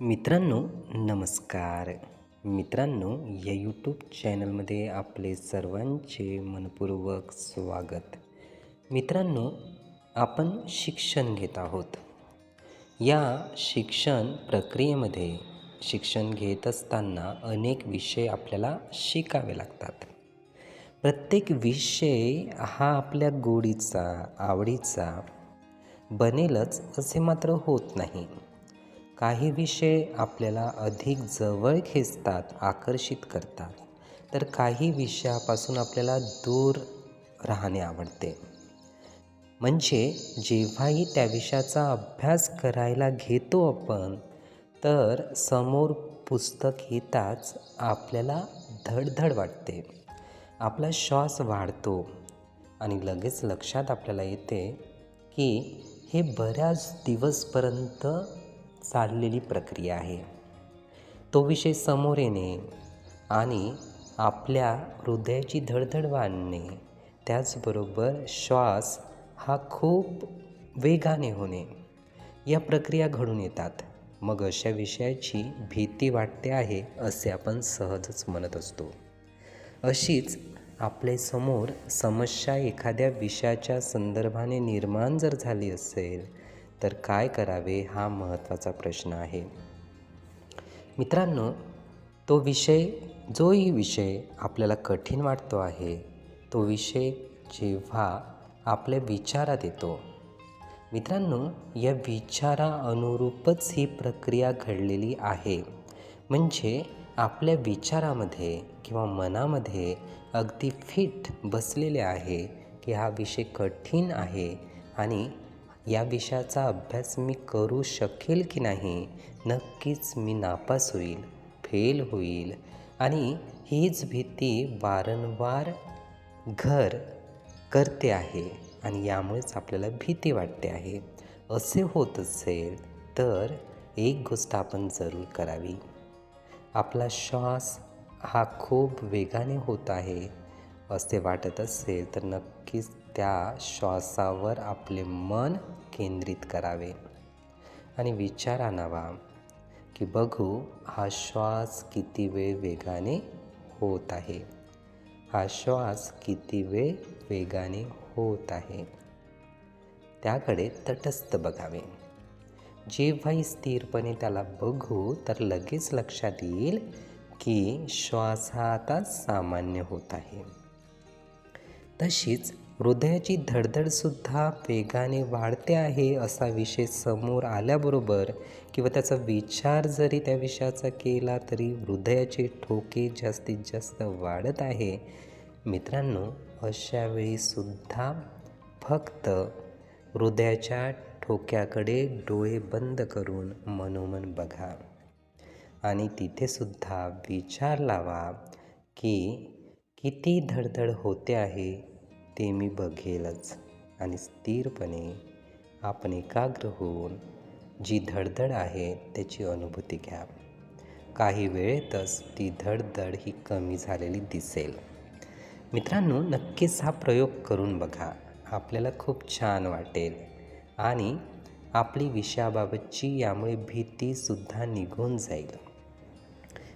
मित्रांनो नमस्कार. मित्रांनो या यूट्यूब चॅनलमध्ये आपले सर्वांचे मनपूर्वक स्वागत. मित्रांनो आपण शिक्षण घेत आहोत. या शिक्षण प्रक्रियेमध्ये शिक्षण घेत असताना अनेक विषय आपल्याला शिकावे लागतात. प्रत्येक विषय हा आपल्या गोडीचा आवडीचा बनेलच असे मात्र होत नाही. काही विषय आपल्याला अधिक जवळ खेचतात आकर्षित करतात. तर काही विषयापासून आपल्याला दूर राहणे आवडते. म्हणजे जेव्हाही त्या विषयाचा अभ्यास करायला घेतो आपण तर समोर पुस्तक येताच आपल्याला धडधड वाटते. आपला श्वास वाढतो आणि लगेच लक्षात आपल्याला येते की हे बऱ्याच दिवसपर्यंत चाललेली प्रक्रिया आहे. तो विषय समोर येणे आणि आपल्या हृदयाची धडधड वाढणे त्याचबरोबर श्वास हा खूप वेगाने होणे या प्रक्रिया घडून येतात. मग अशा विषयाची भीती वाटते आहे असे आपण सहजच म्हणत असतो. अशीच आपल्यासमोर समस्या एखाद्या विषयाच्या संदर्भाने निर्माण जर झाली असेल तर काय करावे हा महत्त्वाचा प्रश्न आहे. मित्रांनो तो विषय जोही विषय आपल्याला कठीण वाटतो आहे. तो विषय जेव्हा आपल्या विचारात येतो. मित्रांनो या विचारा अनुरूपच ही प्रक्रिया घडलेली आहे. म्हणजे आपल्या विचारामध्ये किंवा मनामध्ये अगदी फिट बसलेले आहे की हा विषय कठीण आहे आणि या विषयाचा अभ्यास मी करू शकेल की नाही नक्कीच मी नापास होईल फेल होईल. आणि हीच भीती वारंवार घर करते आहे आणि यामुळेच आपल्याला भीती वाटते आहे. असे होत असेल तर एक गोष्ट आपण जरूर करावी. आपला श्वास हा खूप वेगाने होत आहे. असे वाटत असेल तर नक्कीच त्या श्वासावर आपले मन केंद्रित करावे. आणि विचार आणावा की बघू हा श्वास किती वेळ वेगाने होत आहे. हा श्वास किती वेळ वेगाने होत आहे. त्याकडे तटस्थ बघावे. जेव्हाही स्थिरपणे त्याला बघू तर लगेच लक्षात येईल की श्वास हा आता सामान्य होत आहे. तशीच हृदयाची धडधडसुद्धा वेगाने वाढते आहे असा विषय समोर आल्याबरोबर किंवा त्याचा विचार जरी त्या विषयाचा केला तरी हृदयाचे ठोके जास्तीत जास्त वाढत आहे. मित्रांनो अशा वेळीसुद्धा फक्त हृदयाच्या ठोक्याकडे डोळे बंद करून मनोमन बघा. आणि तिथेसुद्धा विचार लावा की किती धडधड होते आहे ते मी बघेलच आणि स्थिरपणे आपण एकाग्र होऊन जी धडधड आहे त्याची अनुभूती घ्या. काही वेळेतच ती धडधड ही कमी झालेली दिसेल. मित्रांनो नक्कीच हा प्रयोग करून बघा. आपल्याला खूप छान वाटेल आणि आपली विषयाबाबतची यामुळे भीतीसुद्धा निघून जाईल.